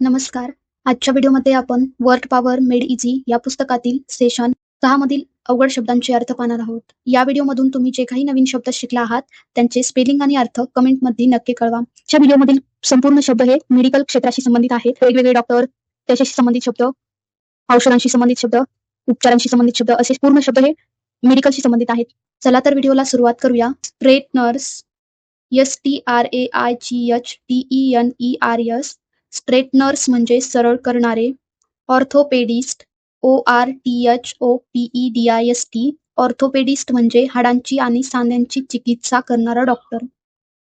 नमस्कार. आजच्या व्हिडिओमध्ये आपण वर्ड पॉवर मेड इझी या पुस्तकातील सेशन सहा मधील अवघड शब्दांचे अर्थ पाहणार आहोत. या व्हिडिओमधून तुम्ही जे काही नवीन शब्द शिकला आहात त्यांचे स्पेलिंग आणि अर्थ कमेंटमध्ये नक्की कळवा. या व्हिडिओमधील संपूर्ण शब्द हे मेडिकल क्षेत्राशी संबंधित आहेत. वेगवेगळे डॉक्टर त्याच्याशी संबंधित शब्द औषधांशी संबंधित शब्द उपचारांशी संबंधित शब्द असे पूर्ण शब्द हे मेडिकलशी संबंधित आहेत. चला तर व्हिडिओला सुरुवात करूया. Straighteners S T R A I G H T E N E R S straighteners म्हणजे सरळ करणारे orthopedist O R T H O P E D I S T. Orthopedist म्हणजे हाडांची आणि सांध्यांची चिकित्सा करणारा doctor.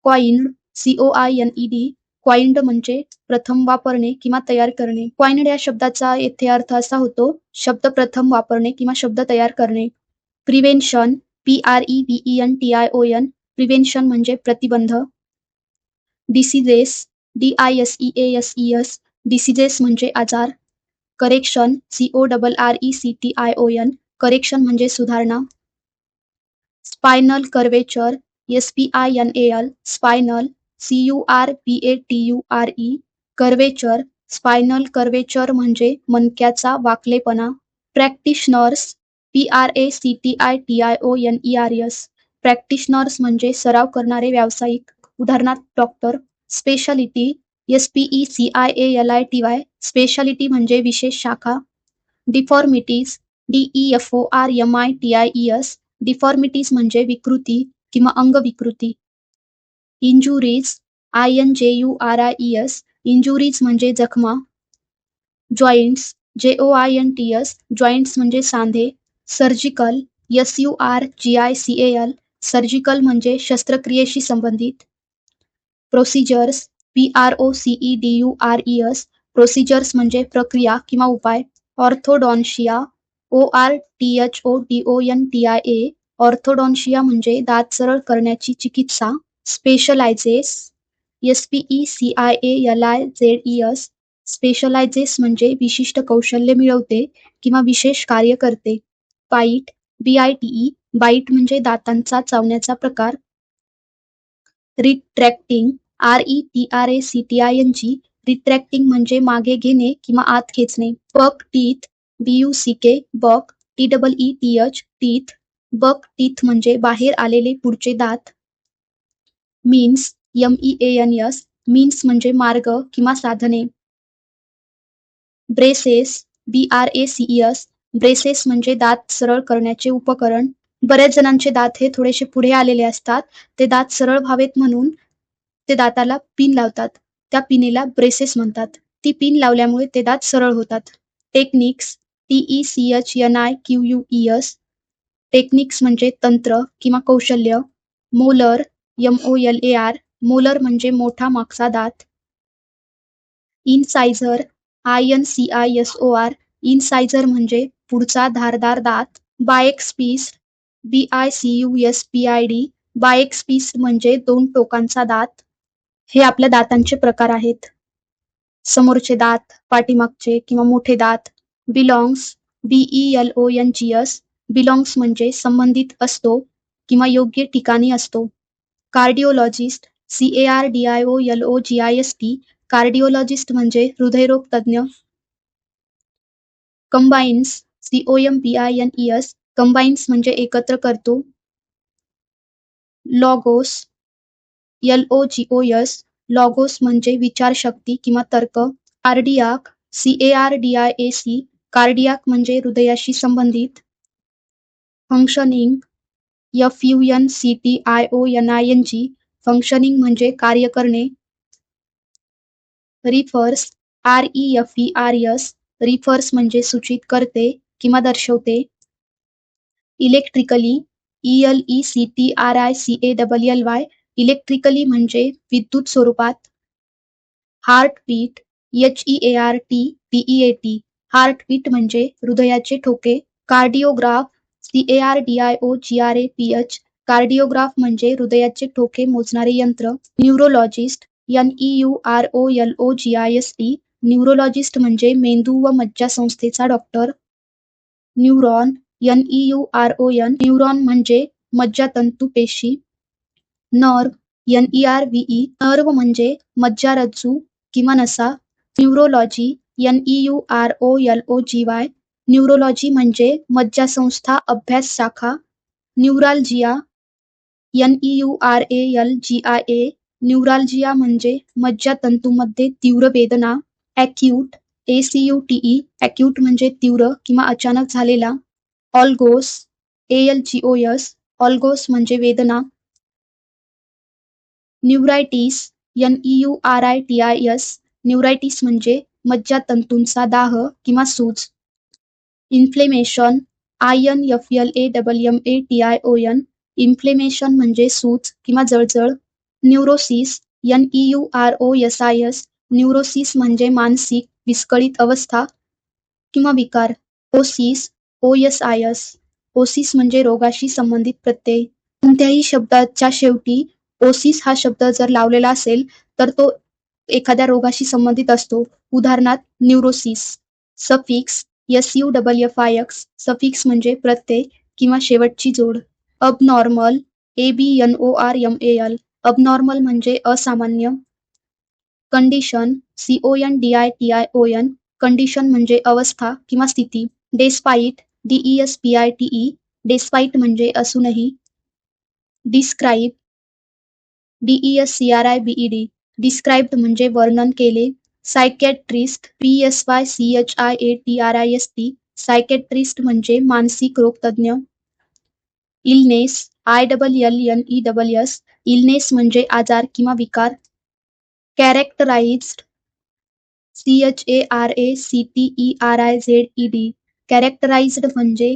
Coined C O I N E D. Coined म्हणजे प्रथम वापरणे किंवा तयार करणे. क्वाइंड या शब्दाचा येथे अर्थ असा होतो शब्द प्रथम वापरणे किंवा शब्द तयार करणे. Prevention P R E V N T I O N. Prevention म्हणजे प्रतिबंध. Diseases D I S E A S E S diseases म्हणजे आजार. Correction C O double R E C T I O N correction म्हणजे सुधारणा. Spinal curvature S P I N A L spinal C U R P A T U R E curvature spinal curvature म्हणजे मनक्याचा वाकलेपणा. Practitioners P R A C T I T I O N E R S practitioners म्हणजे सराव करणारे व्यावसायिक. उदाहरणार्थ doctor specialty S P E C I A L I T Y specialty म्हणजे विशेष शाखा. Deformities D E F O R M I T I E S deformities म्हणजे विकृती किंवा अंगविकृती. Injuries I N J U R I E S injuries म्हणजे जखमा. Joints J O I N T S joints म्हणजे सांधे. Surgical S U R G I C L surgical म्हणजे शस्त्रक्रियेशी संबंधित. Procedures P R O C E D U R E S procedures म्हणजे प्रक्रिया किंवा उपाय orthodontia O R T H O D O N T I A orthodontia म्हणजे दात सरळ करण्याची चिकित्सा specializes S P E C I A L I Z E S specializes म्हणजे विशिष्ट कौशल्य मिळवते किंवा विशेष कार्य करते. Bite B I T E bite म्हणजे दातांचा चावण्याचा प्रकार. Retracting R E T R A C T I N G retracting म्हणजे मागे घेणे किंवा आत खेचणे. Buck teeth B U C K buck T double E T H teeth. Buck teeth म्हणजे बाहेर आलेले पुढचे दात. Means M E N S means म्हणजे मार्ग किंवा साधने. Braces B R A C E S braces म्हणजे दात सरळ करण्याचे उपकरण. बऱ्याच जणांचे दात हे थोडेसे पुढे आलेले असतात. ते दात सरळ व्हावेत म्हणून ते दाताला पिन लावतात. त्या पिनेला ब्रेसेस म्हणतात. ती पिन लावल्यामुळे ते दात सरळ होतात. Techniques T E C H N I Q U E S techniques म्हणजे तंत्र किंवा कौशल्य molar M O L A R molar म्हणजे मोठा मागचा दात incisor I N C I S O R incisor म्हणजे पुढचा धारदार दात bicuspid B I C U S P I D bicuspid म्हणजे दोन टोकांचा दात हे आपल्या दातांचे प्रकार आहेत. समोरचे दात पाठीमागचे किंवा मोठे दात belongs B E L O N G S belongs म्हणजे संबंधित असतो किंवा योग्य ठिकाणी असतो. Cardiologist C A R D I O L O G I S T cardiologist म्हणजे हृदयरोग तज्ज्ञ combines C O M B I N E S combines म्हणजे एकत्र करतो. Logos L O G O S, logos म्हणजे विचारशक्ती किंवा तर्क. Cardiac C A R D I A C cardiac म्हणजे हृदयाशी संबंधित. Functioning F U N C T I O N I N G functioning कार्य करणे. Refers R E F E R S refers म्हणजे सूचित करते किंवा दर्शवते. Electrically E L E C T R I C A double L Y electrically म्हणजे विद्युत स्वरूपात. Heartbeat H E A R T B E A T heartbeat म्हणजे हृदयाचे ठोके. Cardiograph C A R D I O G R A P H cardiograph म्हणजे हृदयाचे ठोके मोजणारे यंत्र. Neurologist N E U R O L O G I S T neurologist म्हणजे मेंदू व मज्जा संस्थेचा doctor neuron N E U R O N neuron म्हणजे मज्जातंतू पेशी. Nerve N E R V E nerve म्हणजे मज्जारज्जू किंवा नसा neurology N E U R O L O G Y neurology म्हणजे मज्जासंस्था अभ्यास शाखा neuralgia N E U R A L G I A neuralgia म्हणजे मज्जातंतूमध्ये तीव्र वेदना acute A C U T E acute म्हणजे तीव्र किंवा अचानक झालेला ऑल्गोस ए एल जी ओ एस ऑल्गोस म्हणजे वेदना neuritis N E U R I T I S neuritis म्हणजे मज्जातंतूंचा दाह किंवा सूज. Inflammation I N F L A double M A T I O N inflammation म्हणजे सूज किंवा जळजळ. Neurosis N E U R O S I S neurosis म्हणजे मानसिक विस्कळीत अवस्था किंवा विकार. Osis O S I S osis म्हणजे रोगाशी संबंधित प्रत्यय. कोणत्याही शब्दाच्या शेवटी ओसिस हा शब्द जर लावलेला असेल तर तो एखाद्या रोगाशी संबंधित असतो. उदाहरणार्थ neurosis suffix S U double F I X suffix म्हणजे प्रत्यय किंवा शेवटची जोड. Abnormal A B N O R M A L abnormal म्हणजे असामान्य. Condition C O N D I T I O N condition म्हणजे अवस्था किंवा स्थिती. Despite D E S P I T E despite म्हणजे असूनही. Describe D E S C R I described म्हणजे वर्णन केले. Psychiatrist P S Y C H I A T R I S T psychiatrist म्हणजे मानसिक रोगतज्ञ. Illness I double L N E double S illness म्हणजे आजार किंवा विकार. Characterized C H A R A C T E R I Z E D characterized म्हणजे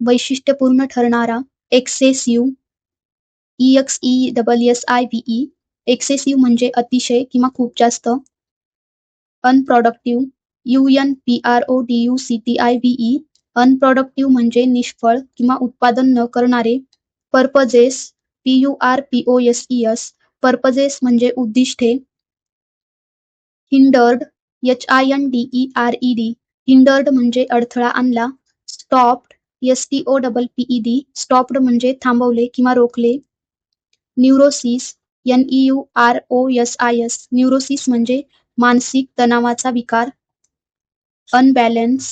वैशिष्ट्यपूर्ण ठरणारा excessive E X E double S I V E excessive म्हणजे अतिशय किंवा खूप जास्त unproductive U N P R O D U C T I V E unproductive म्हणजे निष्फळ किंवा उत्पादन न करणारे purposes P U R P O S E S purposes म्हणजे उद्दिष्टे hindered H I N D E R E D hindered म्हणजे अडथळा आणला stopped S T O double P E D stopped म्हणजे थांबवले किंवा रोखले neurosis N E U R O S I S neurosis म्हणजे मानसिक तणावाचा विकार. Unbalance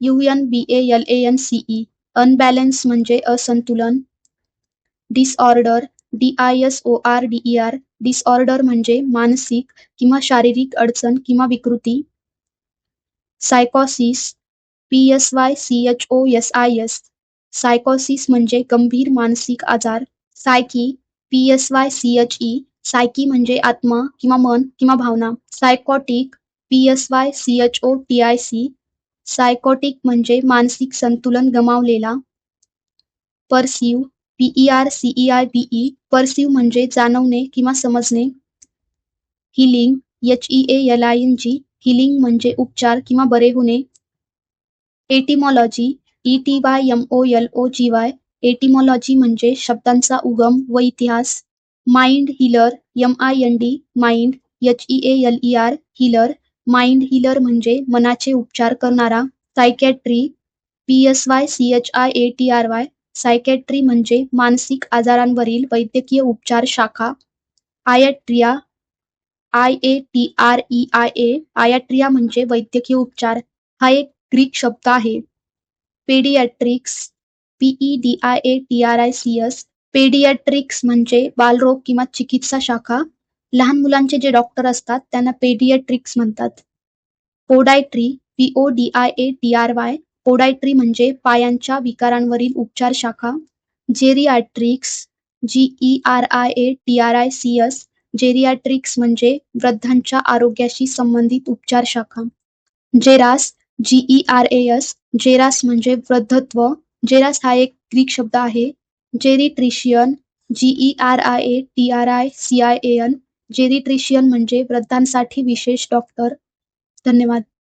U N B A L A N C E unbalance म्हणजे असंतुलन. Disorder D I S O R D E R disorder म्हणजे मानसिक किंवा शारीरिक अडचण किंवा विकृती. सायकॉसिस P S Y C H O S I S सायकॉसिस म्हणजे गंभीर मानसिक आजार. सायकी P S Y C H E सायकी म्हणजे आत्मा किंवा मन किंवा भावना. सायकॉटिक P S Y C H O T I C सायकॉटिक म्हणजे मानसिक संतुलन गमावलेला. Perceive P E R CE I be perceive म्हणजे जाणवणे किंवा समजणे. Healing H E L I N G healing म्हणजे उपचार किंवा बरे होणे. Etymology E T Y M O L O G Y etymology म्हणजे शब्दांचा उगम व इतिहास. Mind healer M I N D mind H E L E R healer mind healer म्हणजे मनाचे उपचार करणारा. Psychiatry P S Y C H I A T R Y psychiatry म्हणजे मानसिक आजारांवरील वैद्यकीय उपचार शाखा. आयट्रिया I A T R E I A iatria म्हणजे वैद्यकीय उपचार. हा एक ग्रीक शब्द आहे. पेडियाट्रिक्स पीईडीआयएटीआरआयसीएस पेडियाट्रिक्स म्हणजे बालरोग किंवा चिकित्सा शाखा. लहान मुलांचे जे डॉक्टर असतात त्यांना पेडियाट्रिक्स म्हणतात. Podiatry P O D I A T R Y podiatry म्हणजे पायांच्या विकारांवरील उपचार शाखा. Geriatrics G E R I A T R I C S geriatrics म्हणजे वृद्धांच्या आरोग्याशी संबंधित उपचार शाखा. जेरास जीईआरएएस आर ए एस जेरास म्हणजे वृद्धत्व. जेरास हा एक ग्रीक शब्द आहे. Geriatrician G E R I A T R I C I A N. Geriatrician म्हणजे वृद्धांसाठी विशेष डॉक्टर. धन्यवाद.